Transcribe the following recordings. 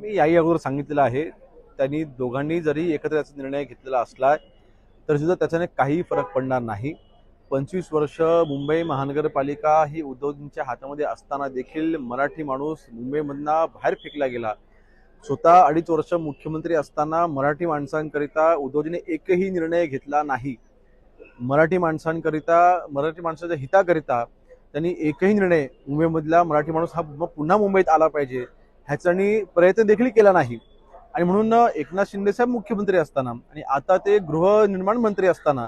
मी याही अगोदर सांगितलेलं आहे. त्यांनी दोघांनी जरी एकत्र याचा निर्णय घेतलेला असला तर सुद्धा त्याच्याने काही फरक पडणार नाही. पंचवीस वर्ष मुंबई महानगरपालिका ही उद्धवजींच्या हातामध्ये असताना देखील मराठी माणूस मुंबईमधनं बाहेर फेकला गेला. स्वतः अडीच वर्ष मुख्यमंत्री असताना मराठी माणसांकरिता उद्धवजीने एकही निर्णय घेतला नाही. मराठी माणसांकरिता मराठी माणसाच्या हिताकरिता त्यांनी एकही निर्णय मुंबईमधला मराठी माणूस हा पुन्हा मुंबईत आला पाहिजे. ह्याच्यानी प्रयत्न देखील केला नाही. आणि म्हणून एकनाथ शिंदे साहेब मुख्यमंत्री असताना आणि आता ते गृहनिर्माण मंत्री असताना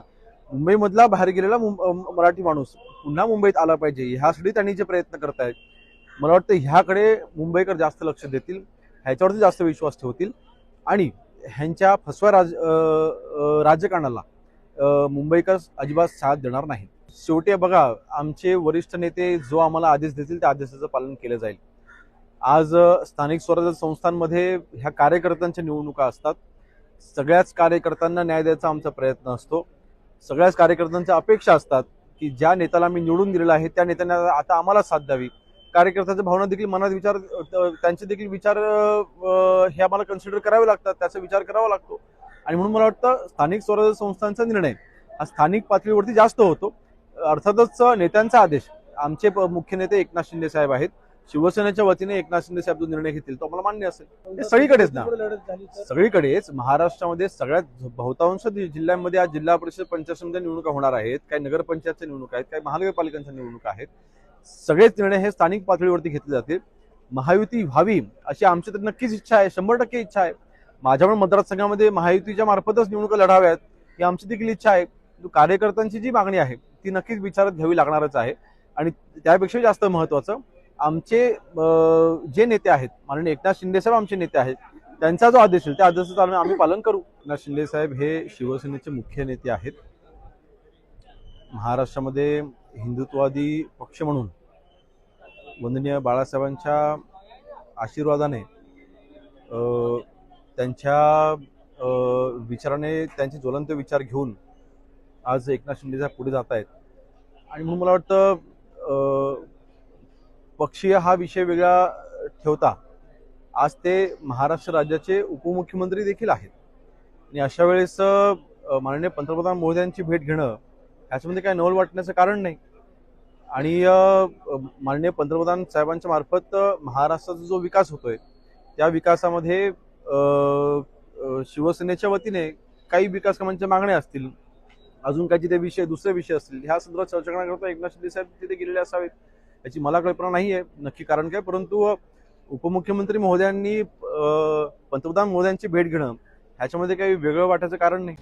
मुंबईमधला बाहेर गेलेला मुं- मराठी माणूस पुन्हा मुंबईत आला पाहिजे ह्यासाठी त्यांनी जे प्रयत्न करतायत मला वाटतं ह्याकडे मुंबईकर जास्त लक्ष देतील ह्याच्यावरती जास्त विश्वास ठेवतील आणि ह्यांच्या फसव्या राज राजकारणाला मुंबईकर अजिबात साथ देणार नाही शेवटी बघा आमचे वरिष्ठ नेते जो आम्हाला आदेश देतील त्या आदेशाचं पालन केलं जाईल. आज स्थानिक स्वराज्य संस्थांमध्ये ह्या कार्यकर्त्यांच्या निवडणुका असतात. सगळ्याच कार्यकर्त्यांना न्याय द्यायचा आमचा प्रयत्न असतो. सगळ्याच कार्यकर्त्यांच्या अपेक्षा असतात की ज्या नेत्याला आम्ही निवडून दिलेला आहे त्या नेत्याने आता आम्हाला साथ द्यावी. कार्यकर्त्यांच्या भावना देखील मनात विचार त्यांचे देखील विचार हे आम्हाला कन्सिडर करावे लागतात त्याचा विचार करावा लागतो. आणि म्हणून मला वाटतं स्थानिक स्वराज्य संस्थांचा निर्णय हा स्थानिक पातळीवरती जास्त होतो. अर्थातच नेत्यांचा आदेश. आमचे प- मुख्य नेते एकनाथ शिंदे साहेब आहेत. शिवसेनेच्या वतीने एकनाथ शिंदे साहेब जो निर्णय घेतील तो आम्हाला मान्य असेल. हे सगळीकडेच ना. सगळीकडेच महाराष्ट्रामध्ये सगळ्यात बहुतांश जिल्ह्यांमध्ये आज जिल्हा परिषद पंचायत निवडणुका होणार आहेत काही नगरपंचायतच्या निवडणुका आहेत काही महानगरपालिकांच्या निवडणुका आहेत. सगळेच निर्णय हे स्थानिक पातळीवरती घेतले जातील. महायुती व्हावी अशी आमची तर नक्कीच इच्छा आहे शंभर टक्के इच्छा आहे. माझ्या पण मतदारसंघामध्ये महायुतीच्या मार्फतच निवडणुका लढाव्यात ही आमची देखील इच्छा आहे. कार्यकर्त्यांची जी मागणी आहे ती नक्कीच विचारात घ्यावी लागणारच आहे. आणि त्यापेक्षा जास्त महत्वाचं आमचे जे नेते आहेत माननीय एकनाथ शिंदे साहेब आमचे नेते आहेत त्यांचा जो आदेश आहे त्या आदेशाचं आम्ही आम्ही पालन करू. एकनाथ शिंदे साहेब हे शिवसेनेचे मुख्य नेते आहेत. महाराष्ट्रामध्ये हिंदुत्ववादी पक्ष म्हणून वंदनीय बाळासाहेबांच्या आशीर्वादाने त्यांच्या विचाराने त्यांचे ज्वलंत विचार घेऊन आज एकनाथ शिंदे साहेब पुढे जात आहेत. आणि म्हणून मला वाटतं पक्षीय हा विषय वेगळा ठेवता आज ते महाराष्ट्र राज्याचे उपमुख्यमंत्री देखील आहेत. आणि अशा वेळेस माननीय पंतप्रधान मोदयांची भेट घेणं ह्याच्यामध्ये काय नवल वाटण्याचं कारण नाही. आणि माननीय पंतप्रधान साहेबांच्या मार्फत महाराष्ट्राचा जो विकास होतोय त्या विकासामध्ये शिवसेनेच्या वतीने काही विकास कामांच्या मागण्या असतील अजून काही जिथे विषय दुसरे विषय असतील ह्या संदर्भात चर्चा करण्याकरता एकनाथ शिंदे साहेब तिथे गेलेले असावेत. याची मला कल्पना नाही आहे नक्की कारण काय परंतु उपमुख्यमंत्री महोदयांनी पंतप्रधान महोदयांची भेट घेणं ह्याच्यामध्ये काही वेगळं वाटायचं कारण नाही.